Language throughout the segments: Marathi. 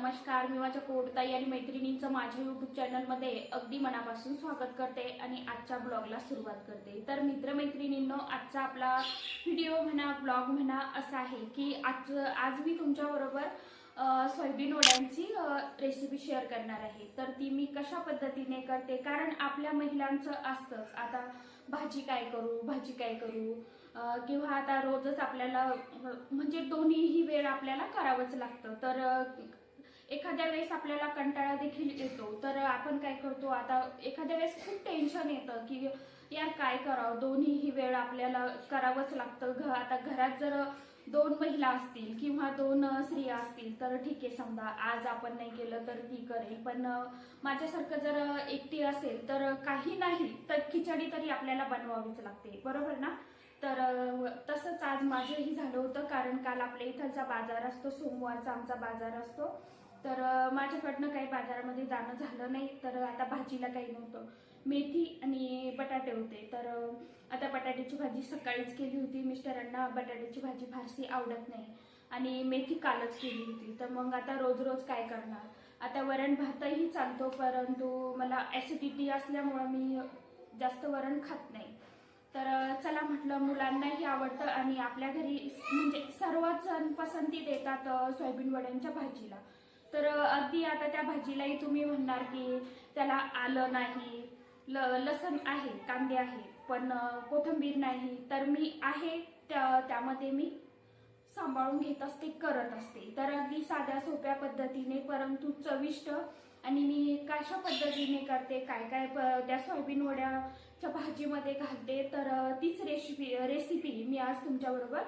नमस्कार मी माझ्या कोडताई आणि मैत्रिणींचं माझ्या युट्यूब चॅनलमध्ये अगदी मनापासून स्वागत करते आणि आजच्या ब्लॉगला सुरुवात करते. तर मित्रमैत्रिणींनो आजचा आपला व्हिडिओ म्हणा ब्लॉग म्हणा असा आहे की आज आज मी तुमच्याबरोबर सोयाबीन वड्यांची रेसिपी शेअर करणार आहे. तर ती मी कशा पद्धतीने करते? कारण आपल्या महिलांचं असतंच. आता भाजी काय करू? भाजी काय करू? किंवा आता रोजच आपल्याला म्हणजे दोन्हीही वेळ आपल्याला करावंच लागतं. तर एखाद्या वेळेस आपल्याला कंटाळा देखील येतो. तर आपण काय करतो आता एखाद्या वेळेस खूप टेन्शन येतं की यार काय करावं? दोन्हीही वेळ आपल्याला करावंच लागतं. घ आता घरात जर दोन महिला असतील किंवा दोन स्त्रिया असतील तर ठीक आहे समजा. आज आपण नाही केलं तर ती करेल. पण माझ्यासारखं जर एकटी असेल तर काही नाही तर खिचडी तरी आपल्याला बनवावीच लागते. बरोबर ना? तर तसंच आज माझंही झालं होतं कारण काल आपल्या इथलचा बाजार असतो सोमवारचा आमचा बाजार असतो. तर माझ्याकडनं काही बाजारामध्ये जाणं झालं नाही तर आता भाजीला काही नव्हतं. मेथी आणि बटाटे होते. तर आता बटाट्याची भाजी सकाळीच केली होती. मिस्टरांना बटाट्याची भाजी फारशी आवडत नाही. आणि मेथी कालच केली होती. तर मग आता रोज रोज काय करणार? आता वरण भातही चालतो परंतु मला ॲसिडिटी असल्यामुळं मी जास्त वरण खात नाही. तर चला म्हटलं मुलांनाही आवडतं आणि आपल्या घरी म्हणजे सर्वच जण पसंती देतात सोयाबीन वड्यांच्या भाजीला. तर अगदी आता त्या भाजीलाही तुम्ही म्हणणार की त्याला आलं नाही. ल लसण आहे कांदे आहे पण कोथिंबीर नाही. तर मी आहे त्या त्यामध्ये मी सांभाळून घेत असते करत असते. तर अगदी साध्या सोप्या पद्धतीने परंतु चविष्ट आणि मी कशा पद्धतीने करते काय काय प- त्या सोयाबीन वड्याच्या भाजीमध्ये घालते तर तीच रेसिपी रेसिपी मी आज तुमच्याबरोबर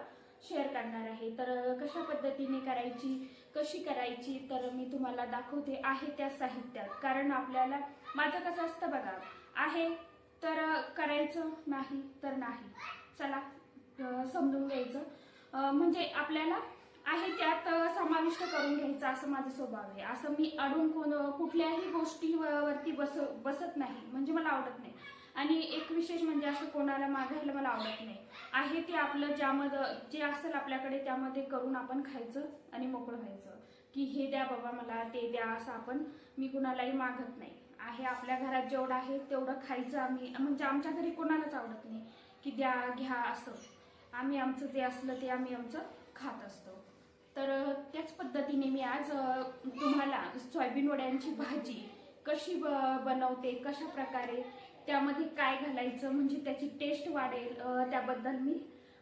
शेअर करणार आहे. तर कशा पद्धतीने करायची कशी करायची तर मी तुम्हाला दाखवते आहे त्या साहित्यात. कारण आपल्याला माझं कसं असतं बघा आहे तर करायचं नाही तर नाही. चला समजून घ्यायचं. म्हणजे आपल्याला आहे त्यात समाविष्ट करून घ्यायचं असं माझा स्वभाव आहे. असं मी अडून कोण कुठल्याही गोष्टीवरती बस बसत नाही. म्हणजे मला आवडत नाही. आणि एक विशेष म्हणजे असं कोणाला मागायला मला आवडत नाही. आहे ते आपलं ज्यामध्ये जे असेल आपल्याकडे त्यामध्ये करून आपण खायचं आणि मोकळं व्हायचं. की हे द्या बाबा मला ते द्या असं आपण मी कुणालाही मागत नाही. आहे आपल्या घरात जेवढं आहे तेवढं खायचं आम्ही म्हणजे आमच्या घरी कोणालाच आवडत नाही की द्या घ्या असं. आम्ही आमचं जे असलं ते आम्ही आमचं खात असतो. तर त्याच पद्धतीने मी आज तुम्हाला सोयाबीन वड्यांची भाजी कशी ब बनवते कशा प्रकारे त्यामध्ये काय घालायचं म्हणजे त्याची टेस्ट वाढेल त्याबद्दल मी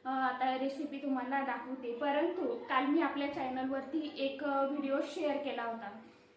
आता रेसिपी तुम्हाला दाखवते. परंतु काल मी आपल्या चॅनलवरती एक व्हिडिओ शेअर केला होता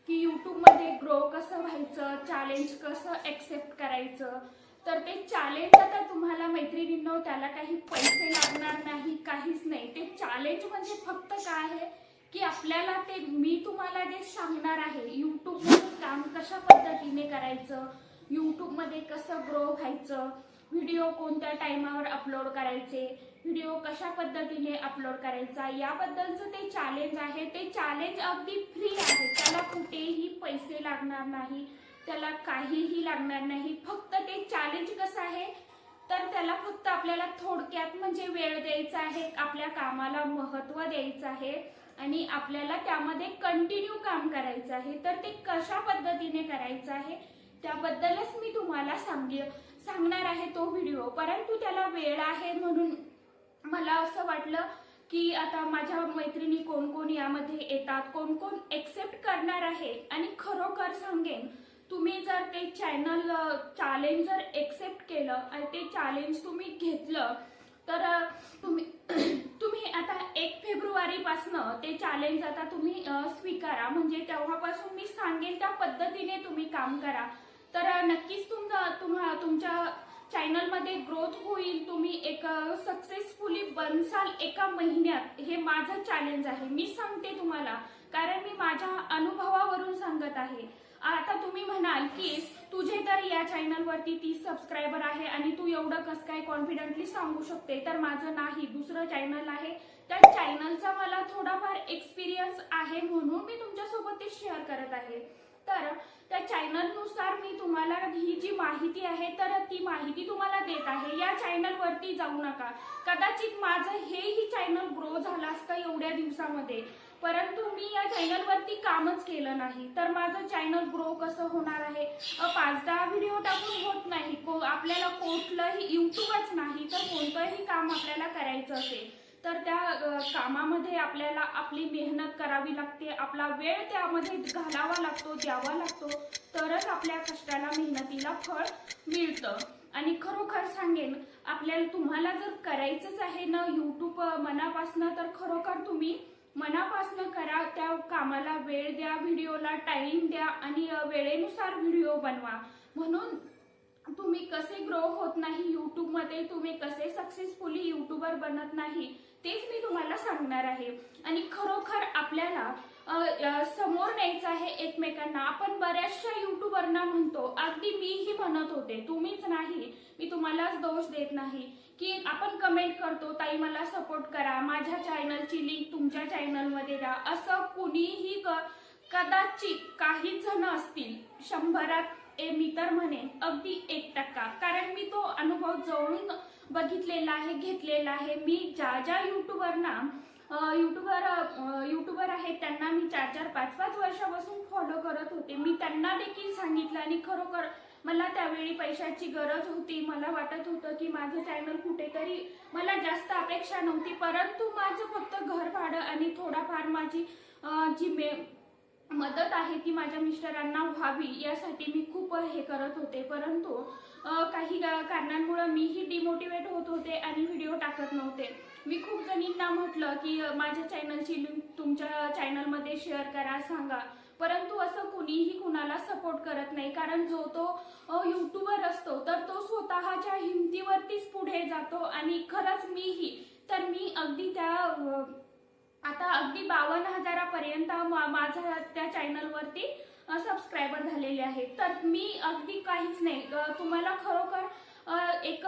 की यूट्यूबमध्ये ग्रो कसं व्हायचं चॅलेंज कसं ॲक्सेप्ट करायचं. तर ते चॅलेंज आता तुम्हाला मैत्रिणींनो त्याला काही पैसे लागणार नाही काहीच नाही. ते चॅलेंज म्हणजे फक्त काय आहे की आपल्याला ते मी तुम्हाला जे सांगणार आहे यूट्यूबमध्ये काम कशा पद्धतीने करायचं यूट्यूबमध्ये कसं ग्रो व्हायचं? व्हिडिओ कोणत्या टायमावर अपलोड करायचे? व्हिडिओ कशा पद्धतीने अपलोड करायचा? याबद्दलचं ते चॅलेंज आहे. ते चॅलेंज अगदी फ्री आहे. त्याला कुठेही पैसे लागणार नाही. त्याला काहीही लागणार नाही. फक्त ते चॅलेंज कसं आहे? तर त्याला फक्त आपल्याला थोडक्यात म्हणजे वेळ द्यायचा आहे. आपल्या कामाला महत्त्व द्यायचं आहे. आणि आपल्याला त्यामध्ये कंटिन्यू काम करायचं आहे. तर ते कशा पद्धतीने करायचं आहे? त्याबद्दलच मी तुम्हाला सांगे सांगणार आहे तो व्हिडिओ परंतु त्याला वेळ आहे म्हणून मला असं वाटलं की आता माझ्या मैत्रिणी कोण कोण यामध्ये येतात कोण कोण एक्सेप्ट करणार आहे आणि खरोखर सांगेन तुम्ही जर ते चॅनल चॅलेंज जर एक्सेप्ट केलं आणि ते चॅलेंज तुम्ही घेतलं तर तुम्ही तुम्ही आता एक फेब्रुवारीपासनं ते चॅलेंज आता तुम्ही स्वीकारा. म्हणजे तेव्हापासून मी सांगेन त्या पद्धतीने तुम्ही काम करा. तर नक्कीच तुमचा तुम्हा तुमच्या चॅनलमध्ये ग्रोथ होईल. तुम्ही एक सक्सेसफुली बनसाल एका महिन्यात हे माझं चॅलेंज आहे. मी सांगते तुम्हाला कारण मी माझ्या अनुभवावरून सांगत आहे. आता तुम्ही म्हणाल की तुझे तर या चॅनलवरती तीस सबस्क्रायबर आहे आणि तू एवढं कसं काय कॉन्फिडेंटली सांगू शकते? तर माझं नाही दुसरं चॅनल आहे. त्या चॅनलचा मला थोडाफार एक्सपिरियन्स आहे म्हणून मी तुमच्यासोबत ते शेअर करत आहे. तर त्या चॅनलनुसार मी तुम्हाला ही जी माहिती आहे तर ती माहिती तुम्हाला देत आहे. या चॅनलवरती जाऊ नका. कदाचित माझं हेही चॅनल ग्रो झालं असतं एवढ्या दिवसामध्ये. परंतु मी या चॅनलवरती कामच केलं नाही. तर माझं चॅनल ग्रो कसं होणार आहे? पाच दहा व्हिडिओ टाकून होत नाही. को आपल्याला कुठलंही युट्यूबच नाही तर कोणतंही काम आपल्याला करायचं असेल. तर त्या कामामध्ये आपल्याला आपली मेहनत करावी लागते. आपला वेळ त्यामध्ये घालावा लागतो द्यावा लागतो. तरच आपल्या कष्टाला मेहनतीला फळ मिळतं. आणि खरोखर सांगेन आपल्याला तुम्हाला जर करायचंच आहे ना यूट्यूब मनापासनं तर खरोखर तुम्ही मनापासनं करा. त्या कामाला वेळ द्या व्हिडिओला टाईम द्या आणि वेळेनुसार व्हिडिओ बनवा. म्हणून तुम्ही कसे ग्रो होत नाही यूट्यूबमध्ये तुम्ही कसे सक्सेसफुली युट्यूबर बनत नाही तेच मी तुम्हाला सांगणार आहे. आणि खरोखर आपल्याला समोर न्यायचं आहे एकमेकांना. आपण बऱ्याचशा युट्यूबरना म्हणतो अगदी मीही म्हणत होते तुम्हीच नाही मी तुम्हालाच दोष देत नाही. की आपण कमेंट करतो ताई मला सपोर्ट करा माझ्या चॅनलची लिंक तुमच्या चॅनलमध्ये द्या. असं कुणीही क- कदाचित काही जण असतील शंभरात ए मी तर म्हणेन अगदी एक टक्का. कारण मी तो अनुभव जवळून बघितलेला आहे घेतलेला आहे. मी ज्या ज्या युट्यूबरना युट्यूबर युट्यूबर आहेत त्यांना मी चार चार पाच पाच वर्षापासून फॉलो करत होते. मी त्यांना देखील सांगितलं आणि खरोखर मला त्यावेळी पैशाची गरज होती. मला वाटत होतं की माझं चॅनल कुठेतरी मला जास्त अपेक्षा नव्हती. परंतु माझं फक्त घर भाडं आणि थोडाफार माझी जी मे मदत आहे ती माझ्या मिस्टरांना व्हावी यासाठी मी खूप हे करत होते. परंतु काही कारणांमुळं कारणांमुळे मीही डिमोटिवेट होत होते आणि व्हिडिओ टाकत नव्हते. मी खूप जणींना म्हटलं की माझ्या चॅनलची लिंक तुमच्या चॅनलमध्ये शेअर करा सांगा. परंतु असं कुणीही कुणाला सपोर्ट करत नाही. कारण जो तो युट्यूबर असतो तर तो स्वतःच्या हिमतीवरतीच पुढे जातो आणि खरंच मीही तर मी अगदी त्या आता अगदी बावन्न हजारापर्यंत मा- माझा त्या चॅनलवरती सबस्क्रायबर झालेले आहेत. तर मी अगदी काहीच नाही. तुम्हाला खरोखर एक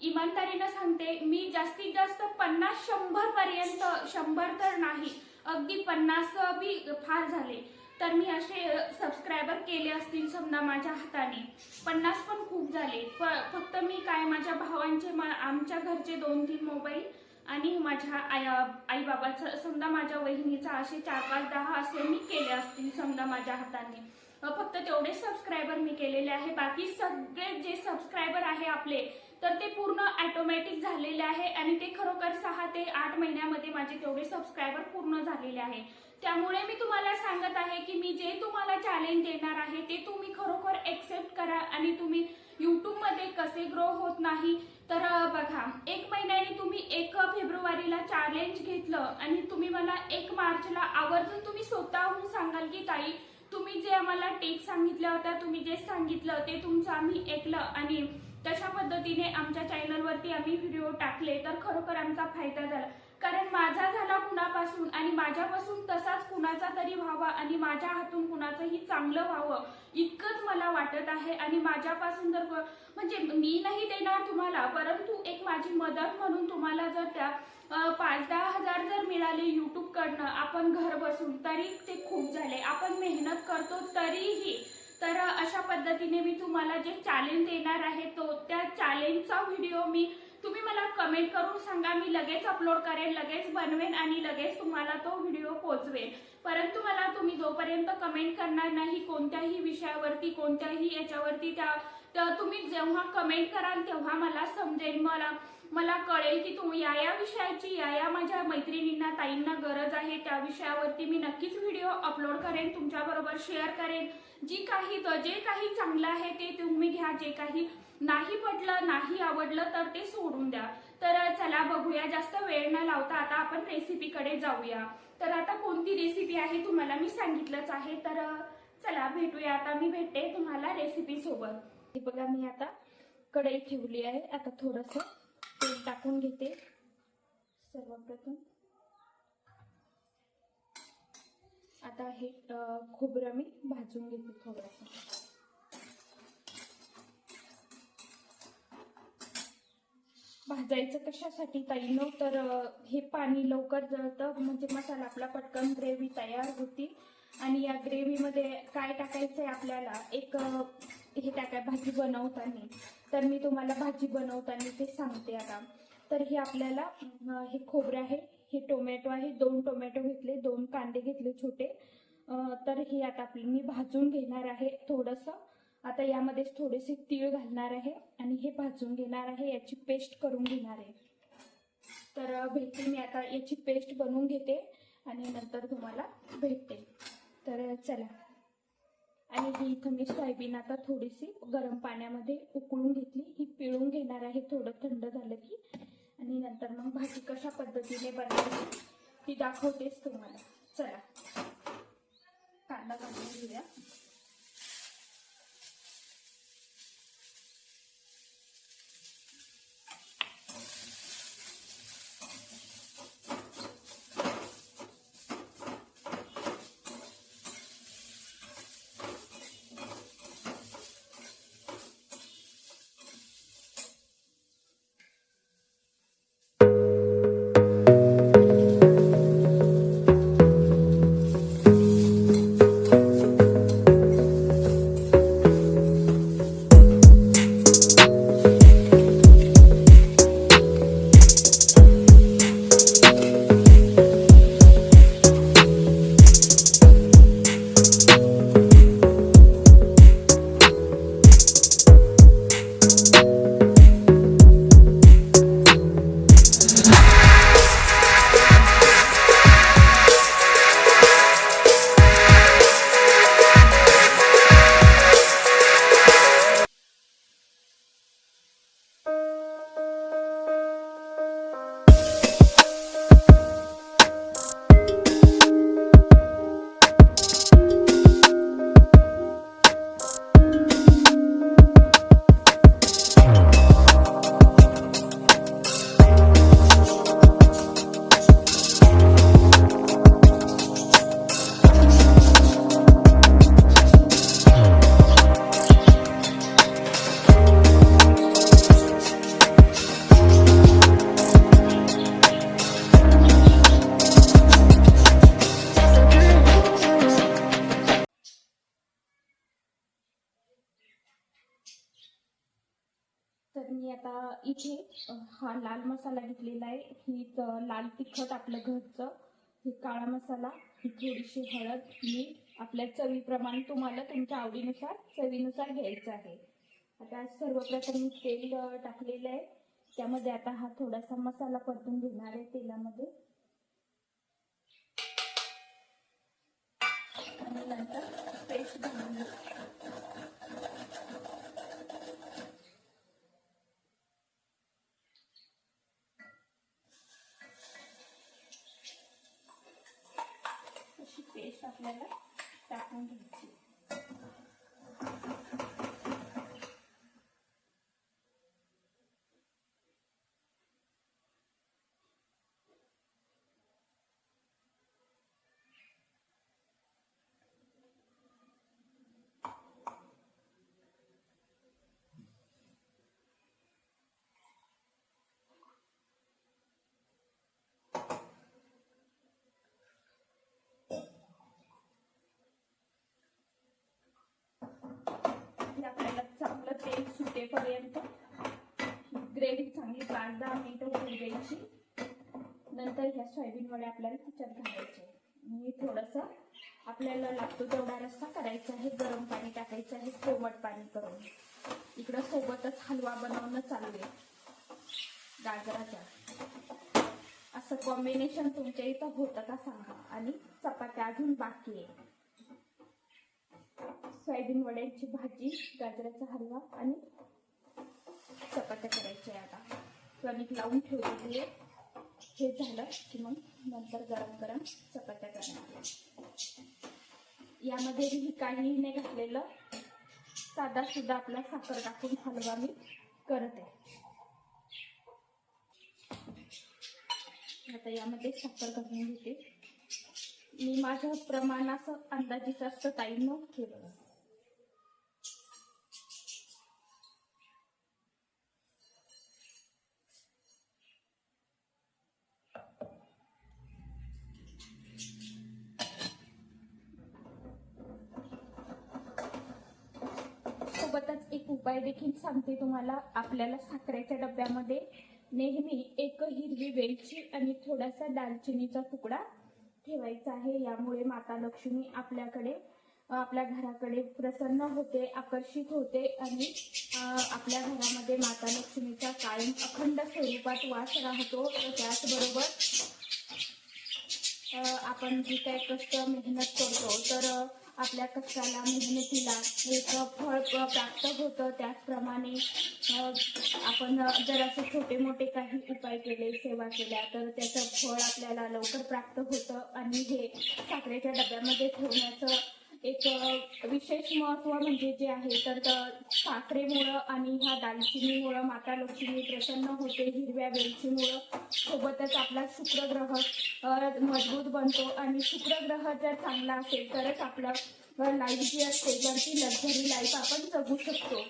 इमानदारीनं सांगते मी जास्तीत जास्त पन्नास शंभर पर्यंत शंभर तर नाही अगदी पन्नास बी फार झाले. तर मी असे सबस्क्रायबर केले असतील समजा माझ्या हाताने. पन्नास पण खूप झाले. प- फक्त मी काय माझ्या भावांचे मा- आमच्या घरचे दोन तीन मोबाईल आणि माझ्या आई आई बाबाचं समजा माझ्या वहिनीचा असे चार पाच दहा असे मी केले असतील समजा माझ्या हाताने. फक्त तेवढे सबस्क्रायबर मी केलेले आहे. बाकी सगळे जे सबस्क्रायबर आहे आपले तर ते पूर्ण ऑटोमॅटिक झालेले आहे. आणि ते खरोखर सहा ते आठ महिन्यामध्ये माझे तेवढे सबस्क्रायबर पूर्ण झालेले आहे. त्यामुळे मी तुम्हाला सांगत आहे की मी जे तुम्हाला चॅलेंज देणार आहे ते तुम्ही खरोखर एक्सेप्ट करा आणि तुम्ही यूट्यूबमध्ये कसे ग्रो होत नाही. तर बघा एक महिन्याने तुम्ही एक फेब्रुवारीला चॅलेंज घेतलं आणि तुम्ही मला एक मार्चला आवर्जून तुम्ही स्वतःहून सांगाल की ताई तुम्ही जे आम्हाला टेक सांगितल्या होत्या तुम्ही जे सांगितलं ते तुमचं आम्ही ऐकलं आणि तशा पद्धतीने आमच्या चॅनलवरती आम्ही व्हिडिओ टाकले तर खरोखर आमचा फायदा झाला. कारण माझा झाला कुणापासून आणि माझ्यापासून तसाच कुणाचा तरी व्हावा आणि माझ्या हातून कुणाचंही चांगलं व्हावं इतकंच मला वाटत आहे. आणि माझ्यापासून जर क- म्हणजे मी नाही देणार तुम्हाला परंतु एक माझी मदत म्हणून तुम्हाला जर त्या पाच दहा हजार जर मिळाले युट्यूबकडनं आपण घर बसून तरी ते खूप झाले. आपण मेहनत करतो तरीही तर अशा पद्धतीने मी तुम्हाला जे चॅलेंज देणार आहे तो त्या चॅलेंजचा व्हिडिओ मी तुम्ही मला कमेंट करून सांगा मी लगेच अपलोड करेन लगेच बनवेन आणि लगेच तुम्हाला तो व्हिडिओ पोचवेन. परंतु मला तुम्ही जोपर्यंत कमेंट करणार नाही कोणत्याही विषयावरती कोणत्याही याच्यावरती त्या तुम्ही जेव्हा कमेंट कराल तेव्हा मला समजेल. मला मला कळेल की तुम्ही या या विषयाची या या माझ्या मैत्रिणींना ताईंना गरज आहे. त्या विषयावरती मी नक्कीच व्हिडिओ अपलोड करेन तुमच्याबरोबर शेअर करेन. जी काही जे काही चांगलं आहे ते तुम्ही घ्या जे काही नाही पटलं नाही आवडलं तर ते सोडून द्या. तर चला बघूया जास्त वेळ न लावता आता आपण रेसिपीकडे जाऊया. तर आता कोणती रेसिपी आहे तुम्हाला मी सांगितलंच आहे. तर चला भेटूया आता मी भेटते तुम्हाला रेसिपी सोबत बघा मी आता कढई ठेवली आहे. आता थोडस तेल टाकून घेते. सर्वप्रथम. आता हे खोबरं मी भाजून घेते थोडंसं. भाजायचं कशासाठी ताईनं? तर हे पाणी लवकर जळतं म्हणजे मसाला आपला पटकन ग्रेव्ही तयार होती. आणि या ग्रेव्हीमध्ये काय टाकायचं आहे आपल्याला? एक हे त्या काय भाजी बनवताना. तर मी तुम्हाला भाजी बनवताना ते सांगते आता. तर हे आपल्याला हे खोबरं आहे हे टोमॅटो आहे दोन टोमॅटो घेतले दोन कांदे घेतले छोटे. तर हे आता आपले मी भाजून घेणार आहे थोडंसं. आता यामध्येच थोडेसे तीळ घालणार आहे आणि हे भाजून घेणार आहे याची पेस्ट करून घेणार आहे. तर भेटते मी आता याची पेस्ट बनवून घेते आणि नंतर तुम्हाला भेटते. तर चला. आणि ही इथं मी सोयाबीन आता थोडीशी गरम पाण्यामध्ये उकळून घेतली. ही पिळून घेणार आहे. थोडं थंड झालं की. आणि नंतर मग भाजी कशा पद्धतीने बनवायची ती दाखवतेच तुम्हाला. चला. कांदा घालून घेऊया. इथे हा लाल मसाला घेतलेला आहे. ही लाल तिखट आपलं घरचं. ही काळा मसाला ही थोडीशी हळद मीठ आपल्या चवीप्रमाणे तुम्हाला तुमच्या आवडीनुसार चवीनुसार घ्यायचं आहे. आता सर्वप्रथम मी तेल टाकलेलं आहे. त्यामध्ये आता हा थोडासा मसाला परतून घेणार आहे तेलामध्ये. आणि नंतर पेस्ट घालून अशी पेस्ट आपल्याला टाकून घ्यायची हे आपल्याला चांगलं तेल ग्रेव्ही चांगली पाच दहा मिनिटं होऊन द्यायची. नंतर ह्या सोयाबीन वड्या आपल्याला त्याच्यात घालायचे. मी थोडंसं आपल्याला लागतो तेवढा रस्सा करायचा आहे. गरम पाणी टाकायचं आहे. कोमट पाणी करून. इकडं सोबतच हलवा बनवणं चालू आहे. गाजराचा असं कॉम्बिनेशन तुमच्या इथं होतं का सांगा. आणि चपात्या अजून बाकी आहे. सोयाबीन वड्यांची भाजी गाजराचा हलवा आणि चपात्या करायच्या आता. कणिक लावून ठेवलेली आहे. हे झालं की मग नंतर गरम गरम चपात्या करणार. यामध्ये काहीही काही नाही घातलेलं. साधा सुद्धा आपला साखर टाकून हलवा मी करत. आहे आता यामध्ये साखर घालून घेते. मी माझं प्रमाण असं अंदाजीच असतं ताईनं केलं टीप सांगते तुम्हाला. आपल्याला साखरेच्या डब्यामध्ये नेहमी एक हिरवी वेलची आणि थोडासा दालचिनीचा तुकडा ठेवायचा आहे. यामुळे माता लक्ष्मी आपल्याकडे आपल्या घराकडे प्रसन्न होते आकर्षित होते आणि आपल्या घरामध्ये माता लक्ष्मीचा कायम अखंड स्वरूपात वास राहतो. त्याचबरोबर आपण जी काय कष्ट मेहनत करतो तर आपल्या कष्टाला मेहनतीला एक फळ प्राप्त होतं. त्याचप्रमाणे आपण जर असे छोटे मोठे काही उपाय केले सेवा केल्या तर त्याचं फळ आपल्याला लवकर प्राप्त होतं. आणि हे साखरेच्या डब्यामध्ये ठेवण्याचं एक विशेष महत्त्व म्हणजे जे आहे तर साखरेमुळं आणि ह्या दालचिनीमुळं माता लक्ष्मी प्रसन्न होते हिरव्या वेलचीमुळं. सोबतच आपला शुक्रग्रह मजबूत बनतो आणि शुक्रग्रह जर चांगला असेल तरच आपलं लाईफ जी असते तर ती लक्झरी लाईफ आपण जगू शकतो.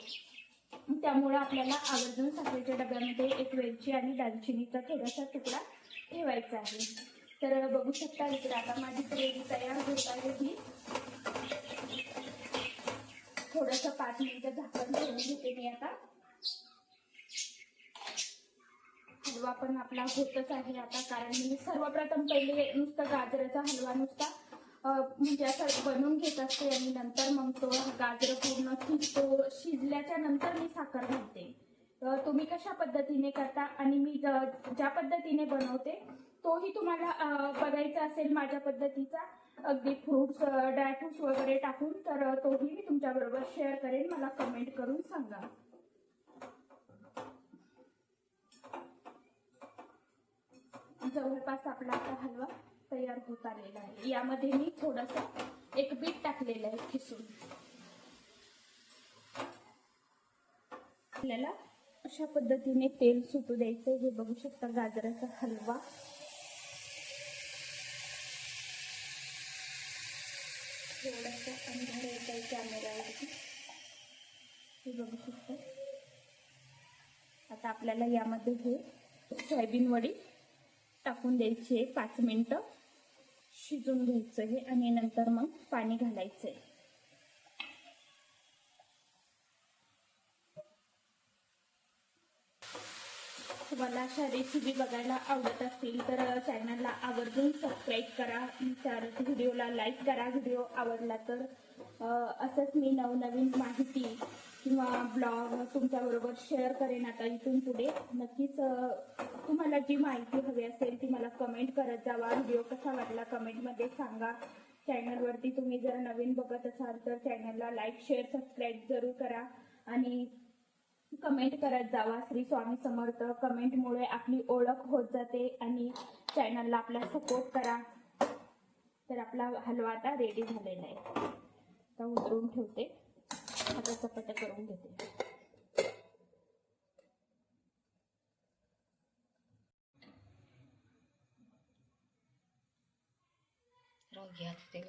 त्यामुळं आपल्याला आवर्जून साखरेच्या डब्यामध्ये एक वेलची आणि दालचिनीचा थोडासा तुकडा ठेवायचा आहे. तर बघू शकता इकडे आता माझी ग्रेव्ही तयार होत आहे ही थोडंसं पाच मिनिटं झाकण ठेवून घेते मी आता. हलवा पण आपला होतच आहे आता कारण मी सर्वप्रथम पहिले नुसतं गाजराचा हलवा नुसता म्हणजे असं बनवून घेत असते आणि नंतर मग तो गाजर पूर्ण शिजतो. शिजल्याच्या नंतर मी साखर घालते. तुम्ही कशा पद्धतीने करता आणि मी ज्या पद्धतीने बनवते तोही तुम्हाला बघायचा असेल माझ्या पद्धतीचा. अगदी फ्रुट्स ड्रायफ्रुट्स वगैरे टाकून तर तोही मी तुमच्याबरोबर शेअर करेन. मला कमेंट करून सांगा. जवळपास आपला आता हलवा तयार होत आलेला आहे. यामध्ये मी थोडस एक बीट टाकलेलं आहे खिसून. आपल्याला अशा पद्धतीने तेल सुटू द्यायचं हे बघू शकता गाजराचा हलवा थोडासा अंधार येत आहे कॅमेऱ्यावरती हे बघू शकता. आता आपल्याला यामध्ये हे सोयाबीन वडी टाकून द्यायची आहे. पाच मिनटं शिजून घ्यायचं आहे आणि नंतर मग पाणी घालायचं आहे तुम्हाला अशा रेसिपी बघायला आवडत असतील तर चॅनलला आवर्जून सबस्क्राईब करा. तर व्हिडिओला लाईक करा. व्हिडिओ आवडला तर असंच मी नवनवीन माहिती किंवा ब्लॉग तुमच्याबरोबर शेअर करेन आता इथून पुढे. नक्कीच तुम्हाला जी माहिती हवी असेल ती मला कमेंट करत जावा. व्हिडिओ कसा वाटला कमेंटमध्ये सांगा. चॅनलवरती तुम्ही जर नवीन बघत असाल तर चॅनलला लाईक शेअर सबस्क्राईब जरूर करा. आणि कमेंट करत जावा. श्री स्वामी समर्थ. कमेंटमुळे आपली ओळख होत जाते आणि चॅनलला आपला सपोर्ट करा. तर आपला हलवा आता रेडी झालेला आहे. तर उतरून ठेवते. आता चपात्या करून घेते. राहू घ्या ते